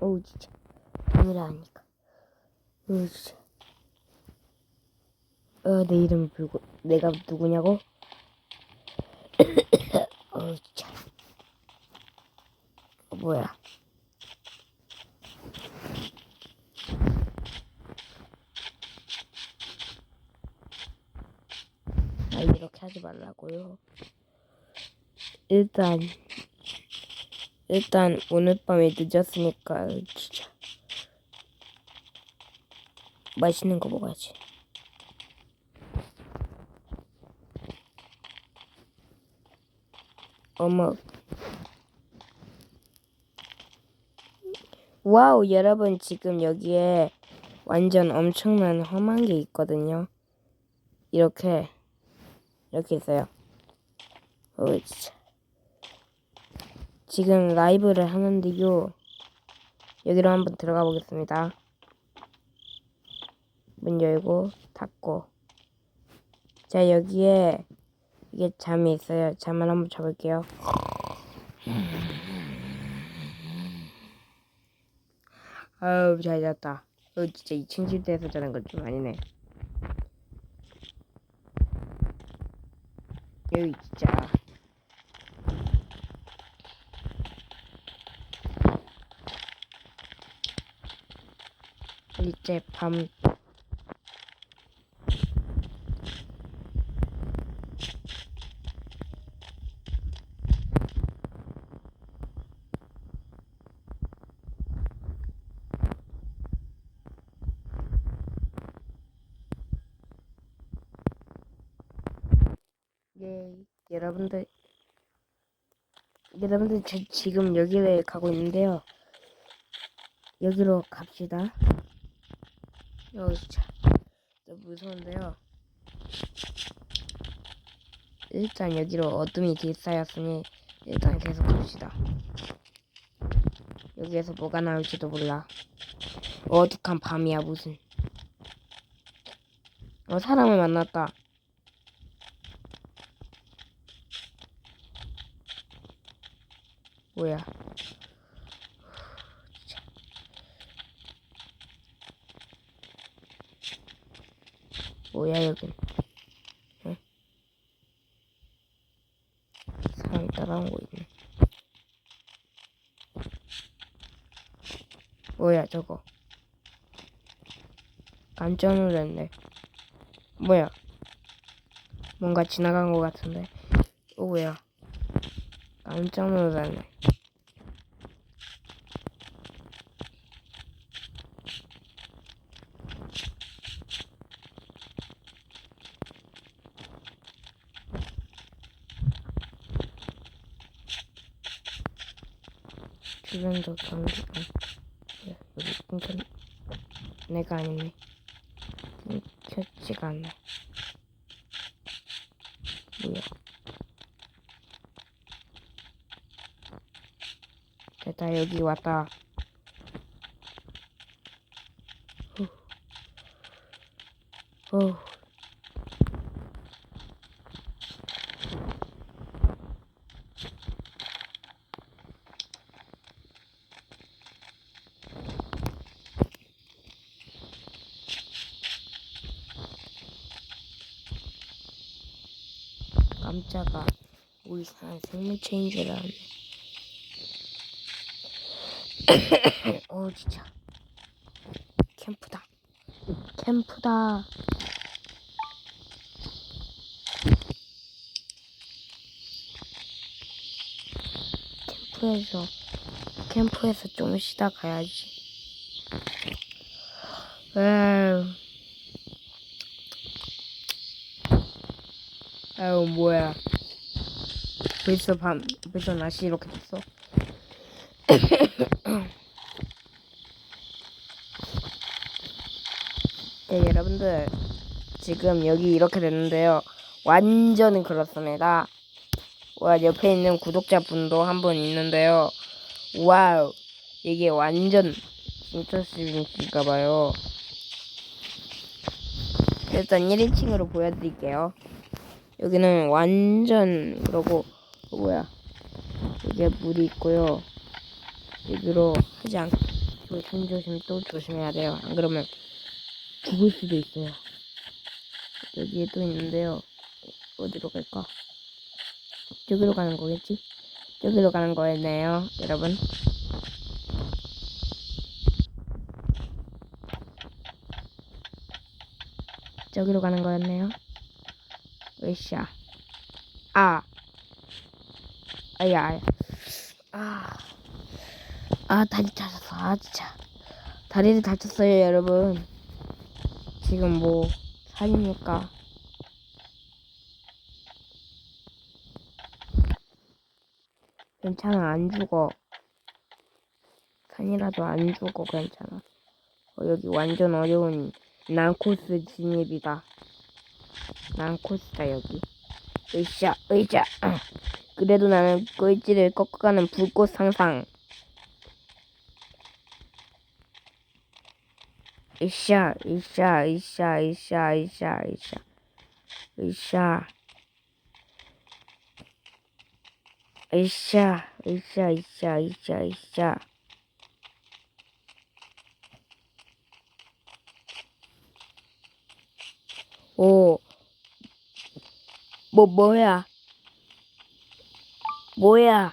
어우 진짜. 아니라 하니까. 어우 진짜. 어 내 이름 불고 내가 누구냐고? 어우 진짜. 어, 뭐야. 아 이렇게 하지 말라고요. 일단 일단 오늘 밤에 늦었으니까 진짜 맛있는 거 먹어야지. 어머. 와우, 여러분 지금 여기에 완전 엄청난 험한 게 있거든요. 이렇게 이렇게 있어요. 어, 진짜. 지금 라이브를 하는데요. 여기로 한번 들어가 보겠습니다. 문 열고 닫고. 자 여기에 이게 잠이 있어요. 잠을 한번 자볼게요. 아우 잘 잤다. 어 진짜 2층 침대에서 자는 건 좀 아니네. 여기 진짜. 이제 밤 예, 여러분들 여러분들 저 지금 여기를 가고 있는데요. 여기로 갑시다. 여기 좀 무서운데요. 일단 여기로 어둠이 뒤쌓였으니 일단 계속 갑시다. 여기에서 뭐가 나올지도 몰라. 어둑한 밤이야 무슨. 어 사람을 만났다. 뭐야? 뭐야 여긴? 응? 사람이 따라오고 있네. 뭐야 저거? 깜짝 놀랐네. 뭐야? 뭔가 지나간 것 같은데. 어 뭐야? 깜짝 놀랐네. 주변도 경기 아, 뭐야, 여기 끊겨. 내가 아니네. 끊겼지가 않네. 뭐야? 됐다 여기 왔다 깜짝아 우리 사람 생물체인 줄 알았네. 어 진짜. 캠프다. 캠프다. 캠프에서 캠프에서 좀 쉬다 가야지. 에휴 아유 뭐야. 벌써 밤 벌써 날씨 이렇게 됐어? 네 여러분들. 지금 여기 이렇게 됐는데요. 완전 그렇습니다. 와 옆에 있는 구독자분도 한 분 있는데요. 와우. 이게 완전 진짜 스윙인가봐요. 일단 1인칭으로 보여드릴게요 여기는 완전 그러고 어, 뭐야 여기에 물이 있고요 여기로 하지 않고 조심조심 또 조심해야 돼요. 안 그러면 죽을 수도 있어요. 여기에 또 있는데요. 어디로 갈까? 저기로 가는 거겠지? 저기로 가는 거였네요, 여러분. 저기로 가는 거였네요. 으쌰. 아. 아야, 아야. 아. 아, 다리 다쳤어. 아, 진짜. 다리를 다쳤어요, 여러분. 지금 뭐, 산이니까. 괜찮아, 안 죽어. 산이라도 안 죽어, 괜찮아. 어, 여기 완전 어려운 난코스 진입이다. 난코스다, 여기. 으쌰, 으쌰. 그래도 나는 꼴찌를 꺾어가는 불꽃 상상. 으쌰, 으쌰, 으쌰, 으쌰, 으쌰, 으쌰. 으쌰. 으쌰, 으쌰, 으쌰, 으쌰, 으쌰. 오. 뭐, 뭐야? 뭐야?